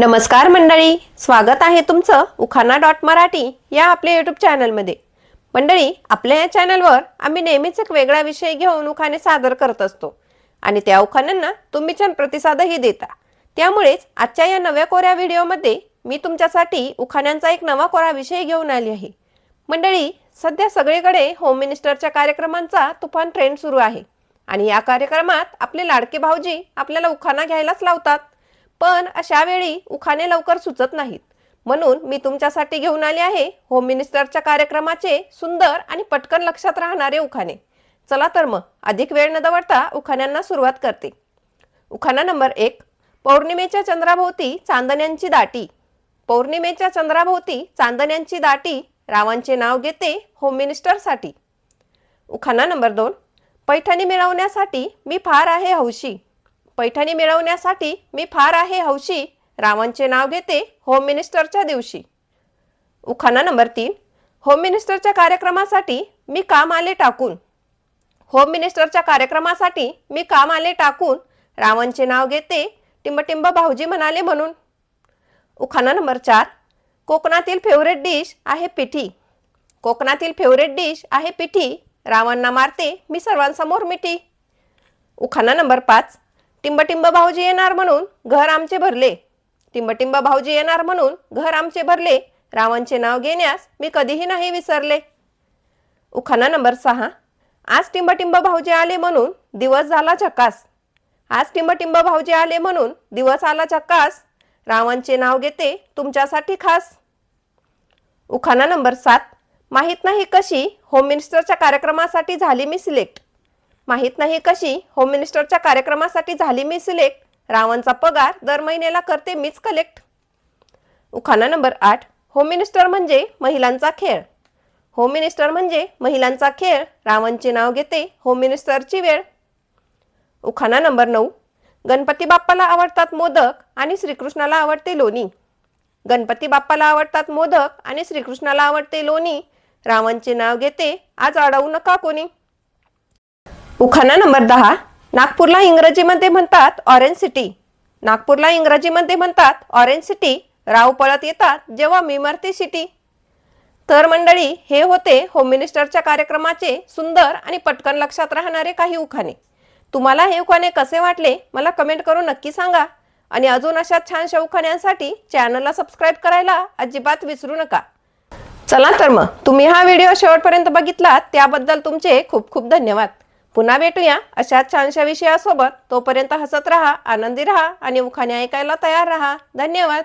नमस्कार मंडळी स्वागत आहे तुमचं उखाना डॉट मराठी या आपल्या यूट्यूब चॅनलमध्ये मंडळी आपल्या या चॅनलवर आम्ही नेहमीच एक वेगळा विषय घेऊन उखाणे सादर करत असतो. आणि त्या उखाण्यांना तुम्ही छान प्रतिसादही देता. त्यामुळेच आजच्या या नव्या कोऱ्या व्हिडिओमध्ये मी तुमच्यासाठी उखाण्यांचा एक नवा कोरा विषय घेऊन आली आहे. मंडळी सध्या सगळीकडे होम मिनिस्टरच्या कार्यक्रमांचा तुफान ट्रेंड सुरू आहे. आणि या कार्यक्रमात आपले लाडके भाऊजी आपल्याला उखाणा घ्यायलाच लावतात. पण अशा वेळी उखाणे लवकर सुचत नाहीत. म्हणून मी तुमच्यासाठी घेऊन आले आहे होम मिनिस्टरच्या कार्यक्रमाचे सुंदर आणि पटकन लक्षात राहणारे उखाणे. चला तर मग अधिक वेळ न दवडता उखाण्यांना सुरुवात करते. उखाणा नंबर एक पौर्णिमेच्या चंद्राभोवती चांदण्यांची दाटी. पौर्णिमेच्या चंद्राभोवती चांदण्यांची दाटी रावांचे नाव घेते होम मिनिस्टरसाठी उखाणा नंबर दोन पैठणी मिळवण्यासाठी मी फार आहे हौशी. पैठणी मिळवण्यासाठी मी फार आहे हौशी. रावांचे नाव घेते होम मिनिस्टरच्या दिवशी. उखाणा नंबर तीन. होम मिनिस्टरच्या कार्यक्रमासाठी मी काम आले टाकून. होम मिनिस्टरच्या कार्यक्रमासाठी मी काम आले टाकून. रावांचे नाव घेते टिंबटिंब भाऊजी म्हणाले म्हणून. उखाणा नंबर चार. कोकणातील फेवरेट डिश आहे पिठी. कोकणातील फेवरेट डिश आहे पिठी. रावांना मारते मी सर्वांसमोर मिठी. उखाणा नंबर पाच. टिंबटिंब भाऊजी येणार म्हणून घर आमचे भरले. टिंबटिंब भाऊजी येणार म्हणून घर आमचे भरले. रावांचे नाव घेण्यास मी कधीही नाही विसरले. उखाना नंबर सहा. आज टिंबटिंब भाऊजी आले म्हणून दिवस झाला झकास आज टिंबटिंब भाऊजी आले म्हणून दिवस आला झकास रावांचे नाव घेते तुमच्यासाठी खास. उखाना नंबर सात. माहीत नाही कशी होम मिनिस्टरच्या कार्यक्रमासाठी झाली मी सिलेक्ट. माहीत नाही कशी होम मिनिस्टरच्या कार्यक्रमासाठी झाली मी सिलेक्ट रावणचा पगार दर महिन्याला करते मीच कलेक्ट उखाणा नंबर आठ. होम मिनिस्टर म्हणजे महिलांचा खेळ. होम मिनिस्टर म्हणजे महिलांचा खेळ. रावणचे नाव घेते होम मिनिस्टरची वेळ. उखाणा नंबर नऊ. गणपती बाप्पाला आवडतात मोदक आणि श्रीकृष्णाला आवडते लोणी. गणपती बाप्पाला आवडतात मोदक आणि श्रीकृष्णाला आवडते लोणी. रावणचे नाव घेते आज अडवू नका कोणी. उखाणा नंबर दहा. नागपूरला इंग्रजीमध्ये म्हणतात ऑरेंज सिटी नागपूरला इंग्रजीमध्ये म्हणतात ऑरेंज सिटी राव पळत येतात जेव्हा मी मरते सिटी तर मंडळी हे होते होम मिनिस्टरच्या कार्यक्रमाचे सुंदर आणि पटकन लक्षात राहणारे काही उखाणे. तुम्हाला हे उखाणे कसे वाटले मला कमेंट करून नक्की सांगा. आणि अजून अशा छानशा उखाण्यांसाठी चॅनलला सबस्क्राईब करायला अजिबात विसरू नका. चला तर मग तुम्ही हा व्हिडिओ शेवटपर्यंत बघितलात त्याबद्दल तुमचे खूप खूप धन्यवाद. पुन्हा भेटूया अशा छानशा विषयासोबत. तोपर्यंत हसत राहा आनंदी राहा आणि उखाणे ऐकायला तयार राहा. धन्यवाद.